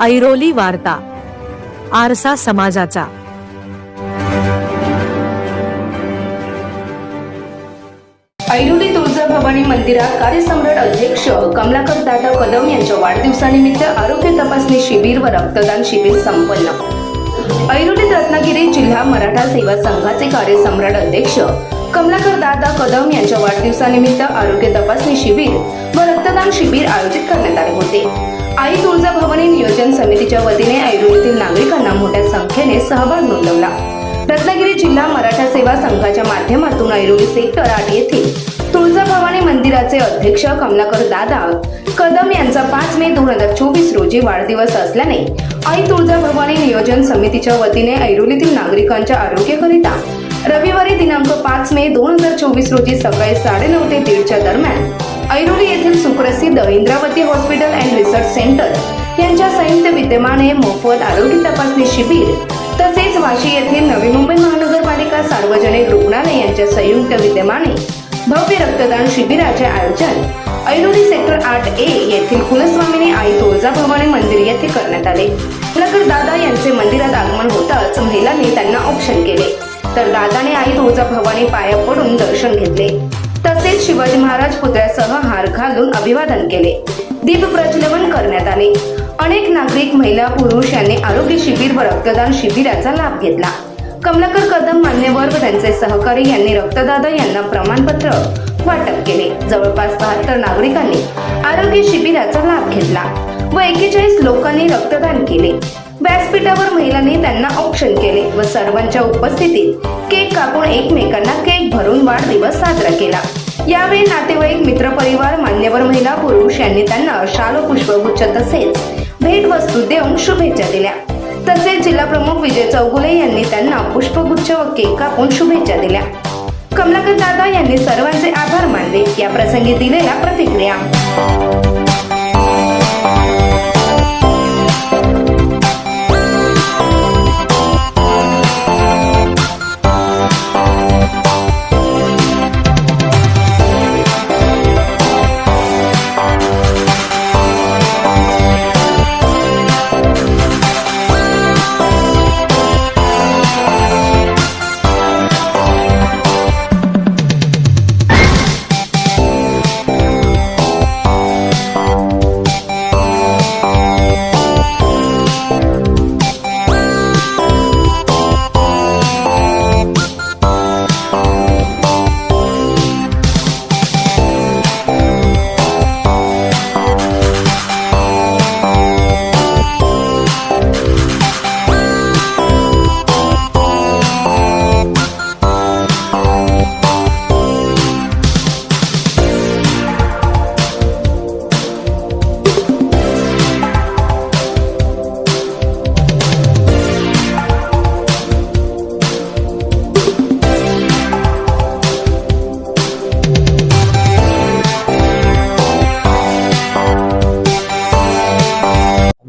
ऐरोली वार्ता आरसा समाजाचा. ऐरोली तुळजाभवानी मंदिरात कार्यसम्राट अध्यक्ष कमलाकर दादा कदम यांच्या वाढदिवसानिमित्त आरोग्य तपासणी शिबिर व रक्तदान शिबिर संपन्न. ऐरोली रत्नागिरी जिल्हा मराठा सेवा संघाचे कार्यसम्राट अध्यक्ष कमलाकर दादा कदम यांच्या वाढदिवसानिमित्त आरोग्य तपासणी शिबिर व रक्तदान शिबिर आयोजित करण्यात आले होते. आई तुळजाभवानी नियोजन समितीच्या वतीने ऐरोलीतील नागरिकांना मोठ्या संख्येने सहभाग नोंदवला. रत्नागिरी जिल्हा मराठा सेवा संघाच्या माध्यमातून ऐरोली सेक्टर आठ येथील तुळजाभवानी मंदिराचे अध्यक्ष कमलाकर दादा कदम यांचा पाच मे दोन हजार चोवीस रोजी वाढदिवस असल्याने आई तुळजाभवानी नियोजन समितीच्या वतीने ऐरोलीतील नागरिकांच्या आरोग्याकरिता रविवारी दिनांक पाच मे दोन हजार चोवीस रोजी सकाळी साडेनऊ ते दीडच्या दरम्यान ऐरोली येथील सुप्रसिद्ध Indravati hospital and research centre यांच्या संयुक्त विद्यमाने मोफत आरोग्य तपासणी शिबिर तसेच वाशी येथील नवी मुंबई महानगरपालिका सार्वजनिक रुग्णालय यांच्या संयुक्त विद्यमाने भव्य रक्तदान शिबिराचे आयोजन ऐरोली सेक्टर आठ ए येथील कुलस्वामिनी आई तुळजाभवानी मंदिर येथे करण्यात आले. नगर दादा यांचे मंदिरात आगमन होताच महिलांनी त्यांना औक्षण केले. तर दादाने आई तुळजाभवानी पाया पडून दर्शन घेतले. छत्रपती शिवाजी महाराज पुतळ्यासह हार घालून अभिवादन केले. दीप प्रज्वलन करण्यात आले. अनेक नागरिक महिला पुरुष यांनी आरोग्य शिबिर व रक्तदान शिबिराचा लाभ घेतला. कमलाकर कदम मान्यवर व त्यांचे सहकारी यांनी रक्तदादा यांना प्रमाणपत्र वाटप केले. जवळपास बहात्तर नागरिकांनी आरोग्य शिबिराचा लाभ घेतला व एकेचाळीस लोकांनी रक्तदान केले. व्यासपीठावर महिलांनी त्यांना औक्षण केले व सर्वांच्या उपस्थितीत केक कापून एकमेकांना केक भरून वाढदिवस साजरा केला. यावेळी नातेवाईक मित्रपरिवार मान्यवर महिला पुरुष यांनी त्यांना शाल पुष्पगुच्छ तसेच भेटवस्तू देऊन शुभेच्छा दिल्या. तसेच जिल्हा प्रमुख विजय चौगुले यांनी त्यांना पुष्पगुच्छ व केक कापून शुभेच्छा दिल्या. कमलाकर दादा यांनी सर्वांचे आभार मानले. या प्रसंगी दिलेल्या प्रतिक्रिया.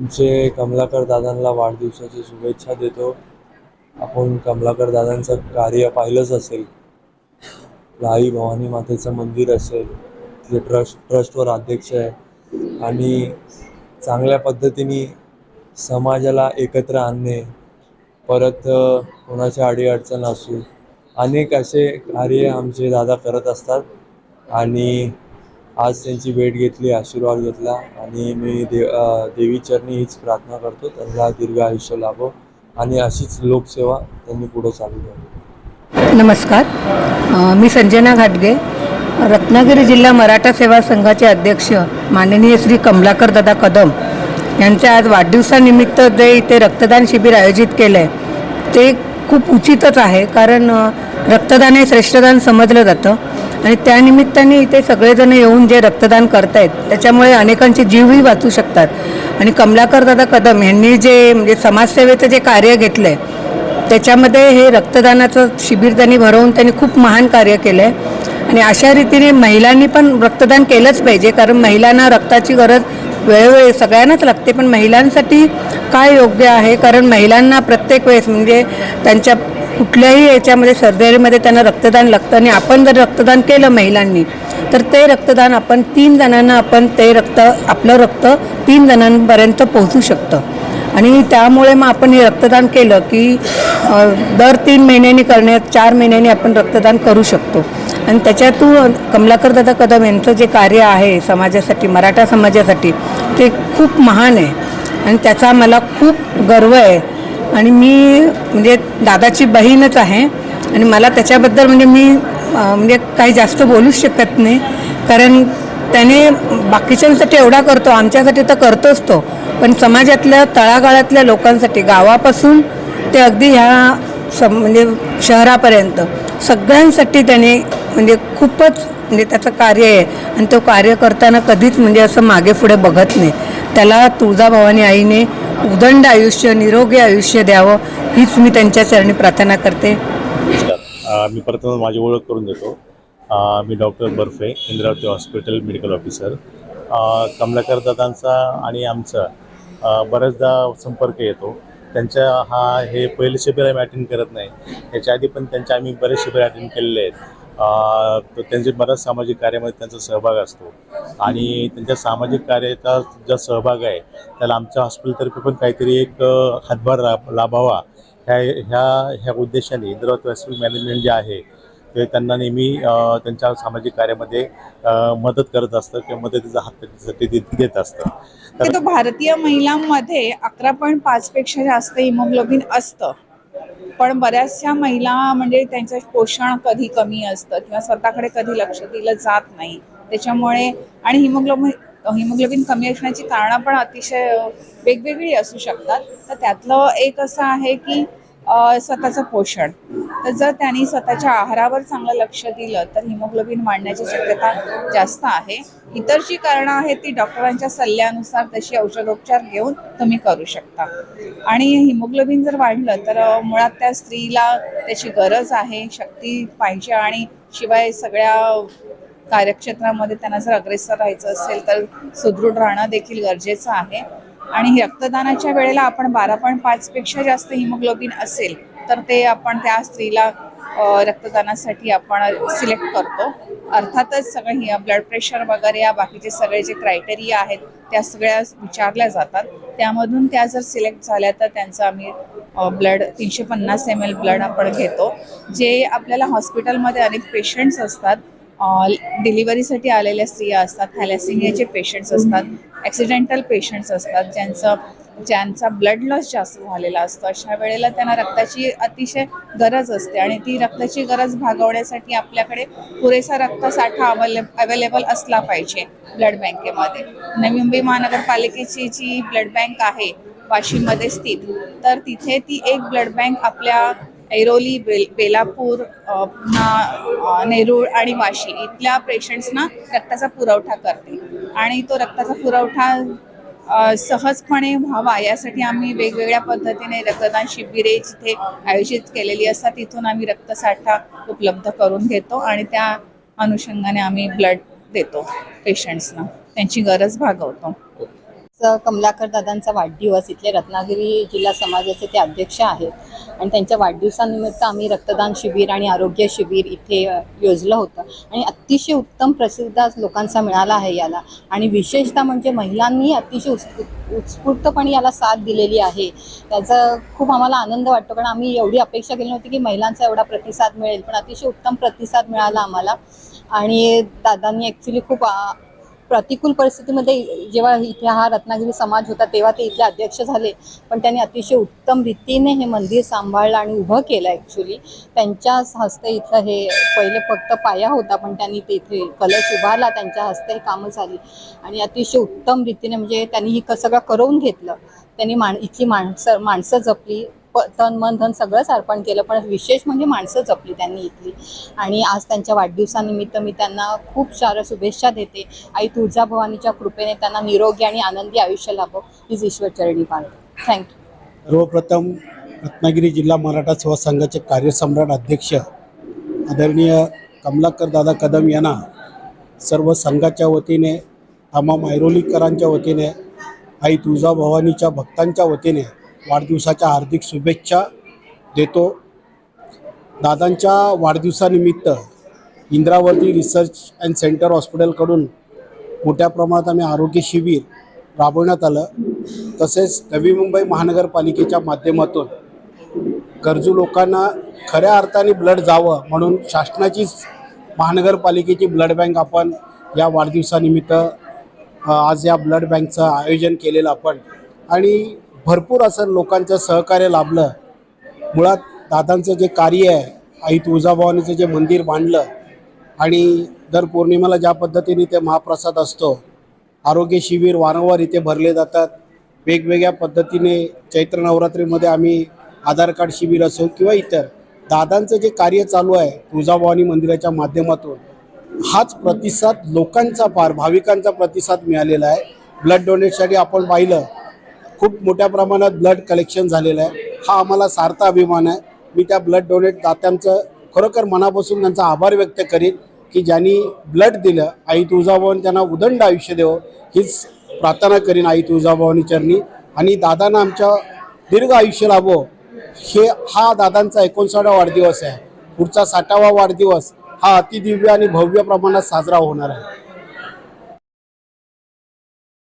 तुमचे कमलाकर दादांना वाढदिवसाची शुभेच्छा देतो. आपण कमलाकर दादांचं कार्य पाहिलंच असेल. लाई भवानी मातेचं मंदिर असेल. तिथे ट्रस्ट ट्रस्टवर अध्यक्ष आहे. आणि चांगल्या पद्धतीने समाजाला एकत्र आणणे परत कोणाच्या अडीअडचण असू अनेक असे कार्य आमचे दादा करत असतात. आणि आज त्यांची भेट घेतली आशीर्वाद घेतला आणि मी दे देवी देवीचरणी हीच प्रार्थना करतो. त्यांना दीर्घ आयुष्य लाभो आणि अशीच लोकसेवा त्यांनी पुढे चालू द्यावी नमस्कार. मी संजना घाटगे. रत्नागिरी जिल्हा मराठा सेवा संघाचे अध्यक्ष माननीय श्री कमलाकर दादा कदम यांच्या आज वाढदिवसानिमित्त जे इथे रक्तदान शिबिर आयोजित केलं आहे ते खूप उचितच आहे. कारण रक्तदान हे श्रेष्ठदान समजलं जातं. आणि त्यानिमित्ताने इथे सगळेजण येऊन जे रक्तदान करतायत त्याच्यामुळे अनेकांचे जीवही वाचू शकतात. आणि कमलाकर दादा कदम यांनी जे म्हणजे समाजसेवेचं जे कार्य घेतलं आहे त्याच्यामध्ये हे रक्तदानाचं शिबिर त्यांनी भरवून त्यांनी खूप महान कार्य केलं आहे आणि अशा रीतीने महिलांनी पण रक्तदान केलंच पाहिजे कारण महिलांना रक्ताची गरज वेळोवेळी सगळ्यांनाच लागते. पण महिलांसाठी काय योग्य आहे? कारण महिलांना प्रत्येक वेळेस म्हणजे त्यांच्या कुठल्याही याच्यामध्ये सर्जरीमध्ये त्यांना रक्तदान लागतं आणि आपण जर रक्तदान केलं महिलांनी तर ते रक्तदान आपण तीन जणांना आपण ते रक्त आपलं रक्त तीन जणांपर्यंत पोहोचू शकतं. आणि त्यामुळे मग आपण हे रक्तदान केलं की दर तीन महिन्यांनी करण्यात चार महिन्यांनी आपण रक्तदान करू शकतो. आणि त्याच्यातून कमलाकर दादा कदम यांचं जे कार्य आहे समाजासाठी मराठा समाजासाठी ते खूप महान आहे. आणि त्याचा मला खूप गर्व आहे. आणि मी म्हणजे दादाची बहीणच आहे आणि मला त्याच्याबद्दल म्हणजे मी म्हणजे काही जास्त बोलूच शकत नाही. कारण त्याने बाकीच्यांसाठी एवढा करतो आमच्यासाठी तर करतोच तो. पण समाजातल्या तळागाळातल्या लोकांसाठी गावापासून ते अगदी ह्या सम म्हणजे शहरापर्यंत सगळ्यांसाठी त्याने म्हणजे खूपच म्हणजे त्याचं कार्य आहे. आणि तो कार्य करताना कधीच म्हणजे असं मागे पुढे बघत नाही. त्याला तुळजाभवानी आईने उदंड आयुष्य निरोगी आयुष्य द्यावं हीच मी त्यांच्या चरणी प्रार्थना करते. मी प्रथम माझी ओळख करून देतो. मी doctor Barfe Indravati hospital medical officer. Kamalakar दादांचा आणि आमचा बऱ्याचदा संपर्क येतो. त्यांच्या हा हे पहिले शिबिर आम्ही अटेंड करत नाही. याच्या आधी पण त्यांच्या आम्ही बरेच शिबिर अटेंड केलेले आहेत. तर त्यांचे बऱ्याच सामाजिक कार्यामध्ये त्यांचा सहभाग असतो. आणि त्यांच्या सामाजिक कार्याचा जो सहभाग आहे त्याला आमच्या हॉस्पिटलतर्फे पण काहीतरी एक हातभार लाभावा. ह्या ह्या ह्या उद्देशाने इंद्रावती हॉस्पिटल मॅनेजमेंट जे आहे ते त्यांना नेहमी त्यांच्या सामाजिक कार्यामध्ये मदत करत असतं किंवा मदतीचा हात त्याच्यासाठी देत असतं. भारतीय महिलांमध्ये अकरा पॉईंट पाच पेक्षा जास्त हिमोग्लोबिन असतं. पण बऱ्याचशा महिला म्हणजे त्यांचं पोषण कधी कमी असतं किंवा स्वतःकडे कधी लक्ष दिलं जात नाही. त्याच्यामुळे आणि हिमोग्लोबिन हिमोग्लोबिन कमी असण्याची कारणं पण अतिशय वेगवेगळी असू शकतात. तर त्यातलं एक असं आहे की स्वतःचं पोषण. तर जर त्यांनी स्वतःच्या आहारावर चांगलं लक्ष दिलं तर हिमोग्लोबिन वाढण्याची शक्यता जास्त आहे. इतर जी कारणं आहेत ती डॉक्टरांच्या सल्ल्यानुसार तशी औषधोपचार घेऊन तुम्ही करू शकता. आणि हिमोग्लोबिन जर वाढलं तर मुळात त्या स्त्रीला त्याची गरज आहे शक्ती पाहिजे आणि शिवाय सगळ्या कार्यक्षेत्रामध्ये त्यांना जर अग्रेसर राहायचं असेल तर सुदृढ राहणं देखील गरजेचं आहे. आणि रक्तदानाच्या वेळेला आपण बारा पॉईंट पाचपेक्षा जास्त हिमोग्लोबिन असेल तर ते आपण त्या स्त्रीला रक्तदानासाठी आपण सिलेक्ट करतो. अर्थातच सगळं ब्लड प्रेशर वगैरे या बाकीचे सगळे जे क्रायटेरिया आहेत त्या सगळ्या विचारल्या जातात. त्यामधून त्या जर सिलेक्ट झाल्या तर त्यांचं आम्ही ब्लड तीनशे पन्नास एम एल ब्लड आपण घेतो. जे आपल्याला हॉस्पिटलमध्ये अनेक पेशंट्स असतात डिलिव्हरीसाठी आलेल्या स्त्रिया असतात थॅलेसिमियाचे पेशंट्स असतात ॲक्सिडेंटल पेशंट्स असतात ज्यांचं ज्यांचा ब्लड लॉस जास्त झालेला असतो. अशा वेळेला त्यांना रक्ताची अतिशय गरज असते आणि ती रक्ताची गरज भागवण्यासाठी आपल्याकडे पुरेसा रक्तसाठा अवेले अवेलेबल असला पाहिजे ब्लड बँकेमध्ये नवी मुंबई महानगरपालिकेची जी ब्लड बँक आहे वाशीमध्ये स्थित तर तिथे ती एक ब्लड बँक आपल्या ऐरोली बेल बेलापूर पुन्हा नेरूळ आणि वाशी इथल्या पेशंट्सना रक्ताचा पुरवठा करते. आणि तो रक्ताचा पुरवठा सहजपणे व्हावा यासाठी आम्ही वेगवेगळ्या पद्धतीने रक्तदान शिबिरे जिथे आयोजित केलेली असतात तिथून आम्ही रक्तसाठा उपलब्ध करून घेतो आणि त्या अनुषंगाने आम्ही ब्लड देतो पेशंट्सना. त्यांची गरज भागवतो. कमलाकर दादांचा वाढदिवस इथले रत्नागिरी जिल्हा समाजाचे ते अध्यक्ष आहेत. आणि त्यांच्या वाढदिवसानिमित्त आम्ही रक्तदान शिबिर आणि आरोग्य शिबिर इथे योजलं होतं. आणि अतिशय उत्तम प्रसिद्ध लोकांचा मिळाला आहे याला. आणि विशेषतः म्हणजे महिलांनी अतिशय उत्स्फूर्तपणे याला साथ दिलेली आहे. त्याचा खूप आम्हाला आनंद वाटतो. कारण आम्ही एवढी अपेक्षा केली नव्हती की महिलांचा एवढा प्रतिसाद मिळेल. पण अतिशय उत्तम प्रतिसाद मिळाला आम्हाला. आणि दादांनी ॲक्च्युली खूप प्रतिकूल परिस्थितीमध्ये जेव्हा इथे हा रत्नागिरी समाज होता तेव्हा ते इथले अध्यक्ष झाले. पण त्यांनी अतिशय उत्तम रीतीने हे मंदिर सांभाळलं आणि उभं केलं ॲक्च्युली त्यांच्याच हस्ते इथलं हे पहिले फक्त पाया होता पण त्यांनी ते इथे कलश उभारला त्यांच्या हस्ते हे कामं झाली. आणि अतिशय उत्तम रीतीने म्हणजे त्यांनी हे सगळं करवून घेतलं. त्यांनी माण इथली माणसं माणसं जपली. तन मन धन सगळंच अर्पण केलं पण विशेष म्हणजे माणसं जपली त्यांनी इथली. आणि आज त्यांच्या वाढदिवसानिमित्त मी त्यांना खूप साऱ्या शुभेच्छा देते. आई तुळजाभवानीच्या कृपेने त्यांना निरोगी आणि आनंदी आयुष्य लाभो. हीच ईश्वरचरणी पाहतो थँक्यू सर्वप्रथम रत्नागिरी जिल्हा मराठा सेवा संघाचे कार्यसम्राट अध्यक्ष आदरणीय कमलाकर दादा कदम यांना सर्व संघाच्या वतीने तमाम ऐरोलीकरांच्या वतीने आई तुळजाभवानीच्या भक्तांच्या वतीने वाढदिवसाच्या हार्दिक शुभेच्छा देतो. दादांच्या वाढदिवसानिमित्त इंद्रावती रिसर्च अँड सेंटर हॉस्पिटलकडून मोठ्या प्रमाणात आम्ही आरोग्य शिबिर राबवण्यात आलं. तसेच नवी मुंबई महानगरपालिकेच्या माध्यमातून गरजू लोकांना खऱ्या अर्थाने ब्लड जावं म्हणून शासनाचीच महानगरपालिकेची ब्लड बँक आपण या वाढदिवसानिमित्त आज या ब्लड बँकचं आयोजन केलेलं आपण. आणि भरपूर असं लोकांचं सहकार्य लाभलं. मुळात दादांचं जे कार्य आहे आई तुळजाभवानीचं जे मंदिर बांधलं आणि दर पौर्णिमेला ज्या पद्धतीने ते महाप्रसाद असतो आरोग्य शिबिर वारंवार इथे भरले जातात. वेगवेगळ्या पद्धतीने चैत्र नवरात्रीमध्ये आम्ही आधार कार्ड शिबिर असो किंवा इतर दादांचं जे कार्य चालू आहे तुळजाभवानी मंदिराच्या माध्यमातून हाच प्रतिसाद लोकांचा फार भाविकांचा प्रतिसाद मिळालेला आहे. ब्लड डोनेटसाठी आपण पाहिलं खूप मोठ्या प्रमाणात ब्लड कलेक्शन झालेलं आहे. हा आम्हाला सार्थ अभिमान आहे. मी त्या ब्लड डोनेट दात्यांचं खरोखर मनापासून त्यांचा आभार व्यक्त करीन की ज्यांनी ब्लड दिलं आई तुळजाभवानी त्यांना उदंड आयुष्य देवं हीच प्रार्थना करीन आई तुळजाभवानी चरणी. आणि दादांना आमच्या दीर्घ आयुष्य लाभो. हे हा दादांचा एकोणसाठा वाढदिवस आहे. पुढचा साठावा वाढदिवस हा अतिदिव्य आणि भव्य प्रमाणात साजरा होणार आहे.